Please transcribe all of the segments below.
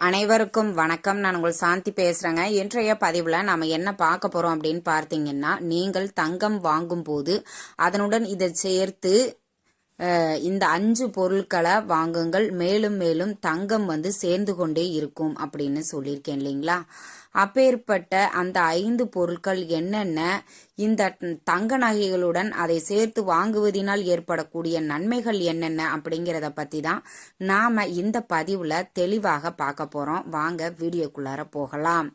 அனைவருக்கும் வணக்கம். நான் உங்கள் சாந்தி பேசுறேங்க. இன்றைய பதிவில் நம்ம என்ன பார்க்க போறோம் அப்படின்னு பார்த்தீங்கன்னா நீங்கள் தங்கம் வாங்கும்போது அதனுடன் இதை சேர்த்து இந்த அஞ்சு பொருட்களை வாங்குங்கள். மேலும் மேலும் தங்கம் வந்து சேர்ந்து கொண்டே இருக்கும் அப்படின்னு சொல்லியிருக்கேன் இல்லைங்களா? அப்பேற்பட்ட அந்த ஐந்து பொருட்கள் என்னென்ன இந்த தங்க நகைகளுடன் அதை சேர்த்து வாங்குவதினால் ஏற்படக்கூடிய நன்மைகள் என்னென்ன அப்படிங்கிறத பற்றி தான் நாம் இந்த பதிவில் தெளிவாக பார்க்க போகிறோம் வாங்க வீடியோக்குள்ளார போகலாம்.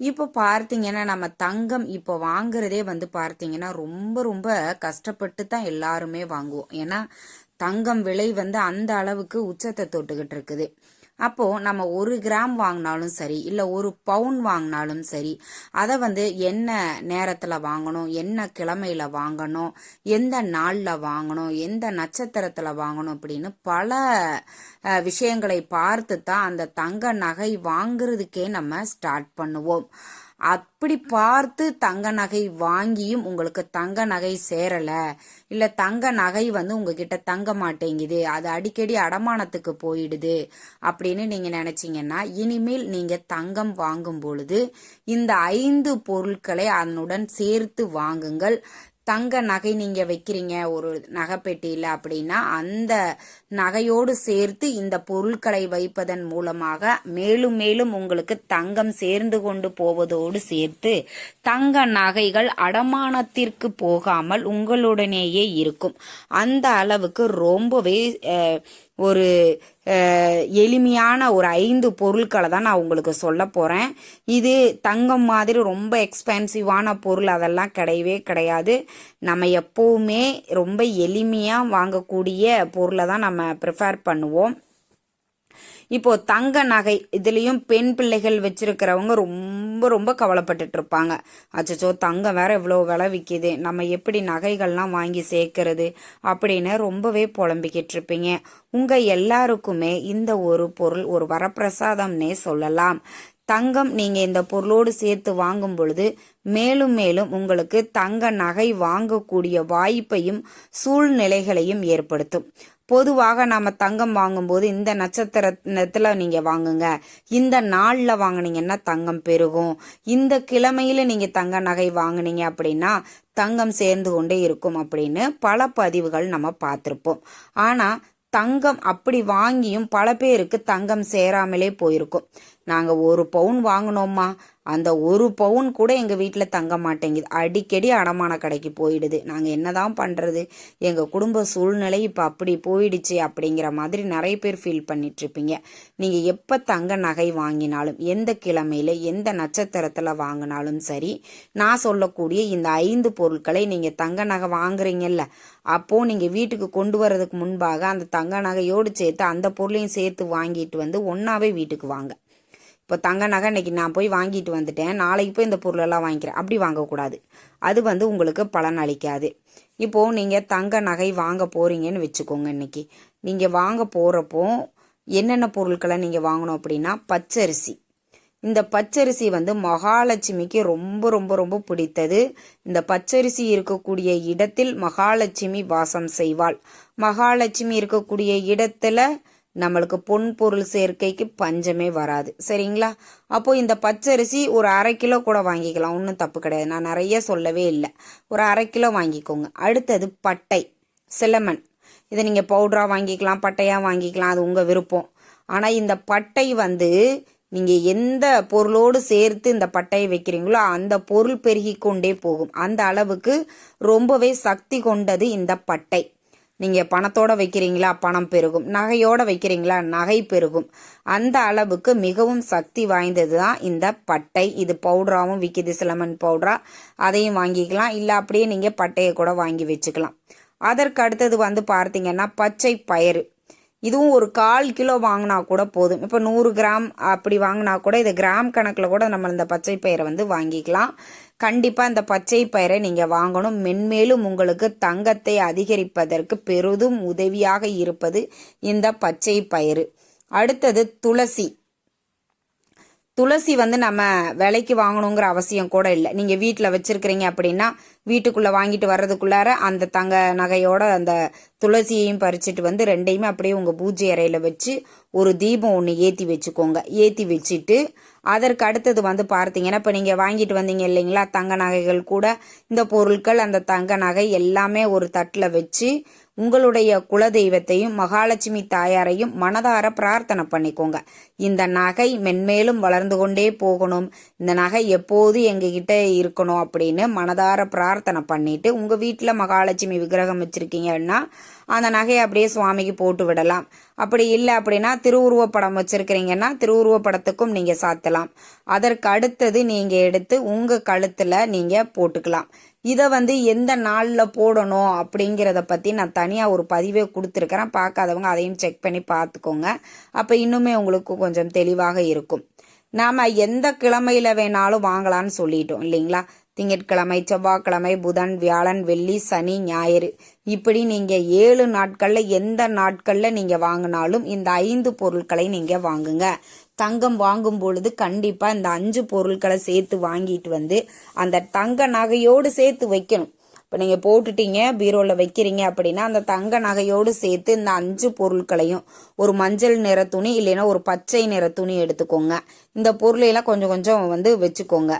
இப்போ பார்த்தீங்கன்னா நம்ம தங்கம் இப்போ வாங்குறதே வந்து பார்த்தீங்கன்னா ரொம்ப ரொம்ப கஷ்டப்பட்டு தான் எல்லாருமே வாங்குவோம். ஏன்னா தங்கம் விலை வந்து அந்த அளவுக்கு உச்சத்தை தொட்டுக்கிட்டு இருக்குது. அப்போ நம்ம ஒரு கிராம் வாங்கினாலும் சரி இல்லை ஒரு பவுன் வாங்கினாலும் சரி அதை வந்து என்ன நேரத்தில் வாங்கணும் என்ன கிழமையில வாங்கணும் எந்த நாளில் வாங்கணும் எந்த நட்சத்திரத்தில் வாங்கணும் அப்படின்னு பல விஷயங்களை பார்த்து தான் அந்த தங்க நகை வாங்குறதுக்கே நம்ம ஸ்டார்ட் பண்ணுவோம். அப்படி பார்த்து தங்க நகை வாங்கியும் உங்களுக்கு தங்க நகை சேரல. இல்ல தங்க நகை வந்து உங்ககிட்ட தங்க மாட்டேங்குது. அது அடிக்கடி அடமானத்துக்கு போயிடுது அப்படின்னு நீங்க நினைச்சீங்கன்னா இனிமேல் நீங்க தங்கம் வாங்கும் பொழுது இந்த ஐந்து பொருட்களை அதனுடன் சேர்த்து வாங்குங்கள். தங்க நகை நீங்க வைக்கிறீங்க ஒரு நகைப்பெட்டியில் அப்படின்னா அந்த நகையோடு சேர்த்து இந்த பொருட்களை வைப்பதன் மூலமாக மேலும் மேலும் உங்களுக்கு தங்கம் சேர்ந்து கொண்டு போவதோடு சேர்த்து தங்க நகைகள் அடமானத்திற்கு போகாமல் உங்களுடனேயே இருக்கும். அந்த அளவுக்கு ரொம்பவே ஒரு எளிமையான ஒரு ஐந்து பொருட்களை தான் நான் உங்களுக்கு சொல்ல போகிறேன் இது தங்கம் மாதிரி ரொம்ப எக்ஸ்பென்சிவான பொருள் அதெல்லாம் கிடையவே கிடையாது. நம்ம எப்போவுமே ரொம்ப எளிமையாக வாங்கக்கூடிய பொருளை தான் நம்ம ப்ரிஃபேர் பண்ணுவோம். இப்போ தங்க நகை இதுலயும் பெண் பிள்ளைகள் வச்சிருக்கிறவங்க ரொம்ப ரொம்ப கவலைப்பட்டுட்டு இருப்பாங்க அச்சோ தங்கம் வேற இவ்வளோ விலை விற்கிது நம்ம எப்படி நகைகள்லாம் வாங்கி சேர்க்கறது அப்படின்னு ரொம்பவே புலம்பிக்கிட்டு இருப்பீங்க உங்க எல்லாருக்குமே இந்த ஒரு பொருள் ஒரு வரப்பிரசாதம்னே சொல்லலாம். தங்கம் நீங்க இந்த பொருளோடு சேர்த்து வாங்கும் பொழுது மேலும் மேலும் உங்களுக்கு தங்க நகை வாங்கக்கூடிய வாய்ப்பையும் சூழ்நிலைகளையும் ஏற்படுத்தும். பொதுவாக நம்ம தங்கம் வாங்கும்போது இந்த நட்சத்திரத்தில் நீங்கள் வாங்குங்க. இந்த நாளில் வாங்குனீங்கன்னா தங்கம் பெருகும். இந்த கிழமையில் நீங்கள் தங்க நகை வாங்குனீங்க அப்படின்னா தங்கம் சேர்ந்து கொண்டே இருக்கும் அப்படின்னு பல பதிவுகள் நம்ம பார்த்துருப்போம். ஆனால் தங்கம் அப்படி வாங்கியும் பல பேருக்கு தங்கம் சேராமலே போயிருக்கும். நாங்க ஒரு பவுன் வாங்கினோம்மா. அந்த ஒரு பவுன் கூட எங்க வீட்டில் தங்க மாட்டேங்குது. அடிக்கடி அடமான கடைக்கு போயிடுது. நாங்க என்னதான் பண்றது? எங்க குடும்ப சூழ்நிலை இப்ப அப்படி போயிடுச்சு அப்படிங்கிற மாதிரி நிறைய பேர் ஃபீல் பண்ணிட்டு இருப்பீங்க நீங்க எப்ப தங்க நகை வாங்கினாலும் எந்த கிழமையில எந்த நட்சத்திரத்துல வாங்கினாலும் சரி நான் சொல்லக்கூடிய இந்த ஐந்து பொருட்களை நீங்க தங்க நகை வாங்குறீங்கல்ல அப்போ நீங்க வீட்டுக்கு கொண்டு வர்றதுக்கு முன்பாக அந்த தங்க நகையோடு சேர்த்து அந்த பொருளையும் சேர்த்து வாங்கிட்டு வந்து ஒன்னாவே வீட்டுக்கு வாங்க. இப்போ தங்க நகை இன்னைக்கு நான் போய் வாங்கிட்டு வந்துட்டேன். நாளைக்கு போய் இந்த பொருளெல்லாம் வாங்கிக்கிறேன். அப்படி வாங்கக்கூடாது. அது வந்து உங்களுக்கு பலன் அளிக்காது. இப்போது நீங்கள் தங்க நகை வாங்க போகிறீங்கன்னு வச்சுக்கோங்க இன்றைக்கி நீங்கள் வாங்க போகிறப்போ என்னென்ன பொருட்களை நீங்கள் வாங்கணும் அப்படின்னா பச்சரிசி. இந்த பச்சரிசி வந்து மகாலட்சுமிக்கு ரொம்ப ரொம்ப ரொம்ப பிடித்தது. இந்த பச்சரிசி இருக்கக்கூடிய இடத்தில் மகாலட்சுமி வாசம் செய்வாள். மகாலட்சுமி இருக்கக்கூடிய இடத்துல நம்மளுக்கு பொன் பொருள் சேர்க்கைக்கு பஞ்சமே வராது. சரிங்களா? அப்போ இந்த பச்சரிசி ஒரு அரை கிலோ கூட வாங்கிக்கலாம். ஒன்றும் தப்பு கிடையாது. நான் நிறைய சொல்லவே இல்லை. ஒரு அரை கிலோ வாங்கிக்கோங்க. அடுத்தது பட்டை. சிலமன். இதை நீங்கள் பவுடராக வாங்கிக்கலாம் பட்டையாக வாங்கிக்கலாம். அது உங்கள் விருப்பம். ஆனால் இந்த பட்டை வந்து நீங்கள் எந்த பொருளோடு சேர்த்து இந்த பட்டையை வைக்கிறீங்களோ அந்த பொருள் பெருகி கொண்டே போகும். அந்த அளவுக்கு ரொம்பவே சக்தி கொண்டது இந்த பட்டை. நீங்க பணத்தோட வைக்கிறீங்களா பணம் பெருகும். நகையோட வைக்கிறீங்களா நகை பெருகும். அந்த அளவுக்கு மிகவும் சக்தி வாய்ந்தது தான் இந்த பட்டை. இது பவுடராகவும் விற்கிது சிலமன் பவுடரா. அதையும் வாங்கிக்கலாம். இல்லை அப்படியே நீங்க பட்டையை கூட வாங்கி வச்சுக்கலாம். அதற்கு அடுத்தது வந்து பார்த்தீங்கன்னா பச்சை பயிறு. இதுவும் ஒரு கால் கிலோ வாங்கினா கூட போதும். இப்போ நூறு கிராம் அப்படி வாங்கினா கூட இது கிராம் கணக்கில் கூட நம்ம இந்த பச்சை பயிரை வந்து வாங்கிக்கலாம். கண்டிப்பாக இந்த பச்சை பயிரை நீங்கள் வாங்கணும். மென்மேலும் உங்களுக்கு தங்கத்தை அதிகரிப்பதற்கு பெரிதும் உதவியாக இருப்பது இந்த பச்சை பயிறு. அடுத்தது துளசி. துளசி வந்து நம்ம விலைக்கு வாங்கணுங்கிற அவசியம் கூட இல்லை. நீங்கள் வீட்டில் வச்சுருக்கிறீங்க அப்படின்னா வீட்டுக்குள்ளே வாங்கிட்டு வர்றதுக்குள்ளார அந்த தங்க நகையோட அந்த துளசியையும் பறிச்சுட்டு வந்து ரெண்டையுமே அப்படியே உங்கள் பூஜை அறையில் வச்சு ஒரு தீபம் ஒன்று ஏற்றி வச்சுக்கோங்க. ஏற்றி வச்சுட்டு அதற்கு அடுத்தது வந்து பார்த்தீங்கன்னா இப்போ நீங்கள் வாங்கிட்டு வந்தீங்க இல்லைங்களா தங்க நகைகள் கூட இந்த பொருட்கள் அந்த தங்க நகை எல்லாமே ஒரு தட்டில் வச்சு உங்களுடைய குலதெய்வத்தையும் மகாலட்சுமி தாயாரையும் மனதார பிரார்த்தனை பண்ணிக்கோங்க. இந்த நகை மென்மேலும் வளர்ந்து கொண்டே போகணும். இந்த நகை எப்போது எங்ககிட்ட இருக்கணும் அப்படின்னு மனதார பிரார்த்தனை பண்ணிட்டு உங்க வீட்டில் மகாலட்சுமி விக்கிரகம் வச்சிருக்கீங்கன்னா அந்த நகையை அப்படியே சுவாமிக்கு போட்டு விடலாம். அப்படி இல்லை அப்படின்னா திருவுருவப்படம் வச்சிருக்கிறீங்கன்னா திருவுருவப்படத்துக்கும் நீங்க சாத்தலாம். அதற்கு அடுத்தது நீங்க எடுத்து உங்க கழுத்துல நீங்க போட்டுக்கலாம். இதை வந்து எந்த நாளில் போடணும் அப்படிங்கிறத பற்றி நான் தனியாக ஒரு பதிவே கொடுத்துருக்கிறேன். பார்க்காதவங்க அதையும் செக் பண்ணி பார்த்துக்கோங்க. அப்போ இன்னுமே உங்களுக்கு கொஞ்சம் தெளிவாக இருக்கும். நாம் எந்த கிழமையில் வேணாலும் வாங்கலாம்னு சொல்லிட்டோம் இல்லைங்களா? திங்கட்கிழமை செவ்வாய்க்கிழமை புதன் வியாழன் வெள்ளி சனி ஞாயிறு. இப்படி நீங்கள் ஏழு நாட்களில் எந்த நாட்களில் நீங்கள் வாங்கினாலும் இந்த ஐந்து பொருட்களை நீங்கள் வாங்குங்க. தங்கம் வாங்கும் பொழுது கண்டிப்பாக இந்த அஞ்சு பொருட்களை சேர்த்து வாங்கிட்டு வந்து அந்த தங்க நகையோடு சேர்த்து வைக்கணும். இப்போ நீங்கள் போட்டுட்டீங்க பீரோவில் வைக்கிறீங்க அப்படின்னா அந்த தங்க நகையோடு சேர்த்து இந்த அஞ்சு பொருட்களையும் ஒரு மஞ்சள் நிற துணி இல்லைன்னா ஒரு பச்சை நிற துணி எடுத்துக்கோங்க. இந்த பொருளையெல்லாம் கொஞ்சம் கொஞ்சம் வந்து வச்சுக்கோங்க.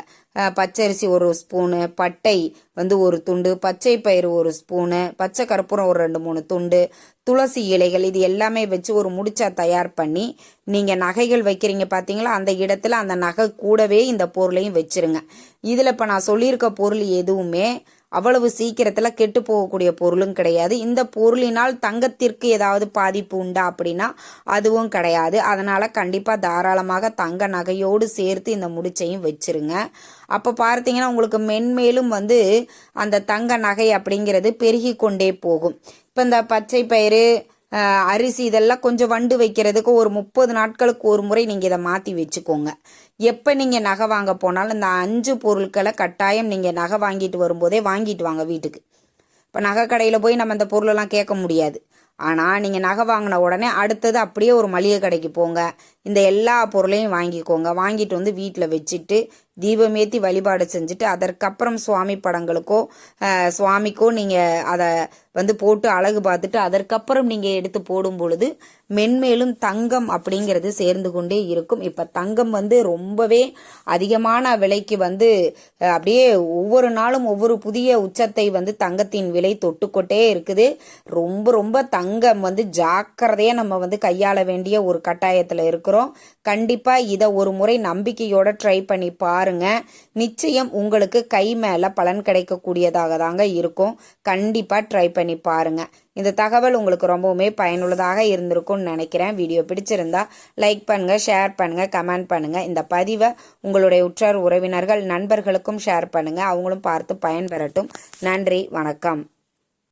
பச்சரிசி ஒரு ஸ்பூனு பட்டை வந்து ஒரு துண்டு பச்சை பயிறு ஒரு ஸ்பூனு பச்சை கற்பூரம் ஒரு ரெண்டு மூணு துண்டு துளசி இலைகள் இது எல்லாமே வச்சு ஒரு முடிச்சா தயார் பண்ணி நீங்கள் நகைகள் வைக்கிறீங்க பார்த்தீங்களா அந்த இடத்துல அந்த நகை கூடவே இந்த பொருளையும் வச்சிருங்க. இதில் இப்போ நான் சொல்லியிருக்க பொருள் எதுவுமே அவ்வளவு சீக்கிரத்தில் கெட்டு போகக்கூடிய பொருளும் கிடையாது. இந்த பொருளினால் தங்கத்திற்கு ஏதாவது பாதிப்பு உண்டா அப்படின்னா அதுவும் கிடையாது. அதனால் கண்டிப்பாக தாராளமாக தங்க நகையோடு சேர்த்து இந்த முடிச்சையும் வச்சிருங்க. அப்போ பார்த்தீங்கன்னா உங்களுக்கு மென்மேலும் வந்து அந்த தங்க நகை அப்படிங்கிறது பெருகி கொண்டே போகும். இப்போ இந்த பச்சை பயிறு அரிசி இதெல்லாம் கொஞ்சம் வண்டு வைக்கிறதுக்கு ஒரு முப்பது நாட்களுக்கு ஒரு முறை நீங்கள் இதை மாற்றி வச்சுக்கோங்க. எப்போ நீங்கள் நகை வாங்க போனாலும் இந்த அஞ்சு பொருட்களை கட்டாயம் நீங்கள் நகை வாங்கிட்டு வரும்போதே வாங்கிட்டு வாங்க வீட்டுக்கு. இப்போ நகை கடையில் போய் நம்ம இந்த பொருளெல்லாம் கேட்க முடியாது. ஆனால் நீங்கள் நகை வாங்கின உடனே அடுத்தது அப்படியே ஒரு மளிகை கடைக்கு போங்க. இந்த எல்லா பொருளையும் வாங்கிக்கோங்க. வாங்கிட்டு வந்து வீட்டில் வச்சுட்டு தீபமேத்தி வழிபாடு செஞ்சுட்டு அதற்கப்புறம் சுவாமி படங்களுக்கோ சுவாமிக்கோ நீங்கள் அதை வந்து போட்டு அழகு பார்த்துட்டு அதற்கப்புறம் நீங்கள் எடுத்து போடும் பொழுது மென்மேலும் தங்கம் அப்படிங்கிறது சேர்ந்து கொண்டே இருக்கும். இப்போ தங்கம் வந்து ரொம்பவே அதிகமான விலைக்கு வந்து அப்படியே ஒவ்வொரு நாளும் ஒவ்வொரு புதிய உச்சத்தை வந்து தங்கத்தின் விலை தொட்டுக்கொட்டே இருக்குது. ரொம்ப ரொம்ப தங்கம் வந்து ஜாக்கிரதையாக நம்ம வந்து கையாள வேண்டிய ஒரு கட்டாயத்தில் இருக்கிறோம். கண்டிப்பாக இதை ஒரு முறை நம்பிக்கையோட ட்ரை பண்ணி பாருங்கள் நிச்சயம் உங்களுக்கு கை மேலே பலன் கிடைக்கக்கூடியதாக தாங்க இருக்கும். கண்டிப்பாக ட்ரை பண்ணி பாருங்கள் இந்த தகவல் உங்களுக்கு ரொம்பவுமே பயனுள்ளதாக இருந்திருக்கும்னு நினைக்கிறேன். வீடியோ பிடிச்சிருந்தா லைக் பண்ணுங்கள் ஷேர் பண்ணுங்கள் கமெண்ட் பண்ணுங்கள் இந்த பதிவை உங்களுடைய உற்றார் உறவினர்கள் நண்பர்களுக்கும் ஷேர் பண்ணுங்கள் அவங்களும் பார்த்து பயன்பெறட்டும் நன்றி வணக்கம்.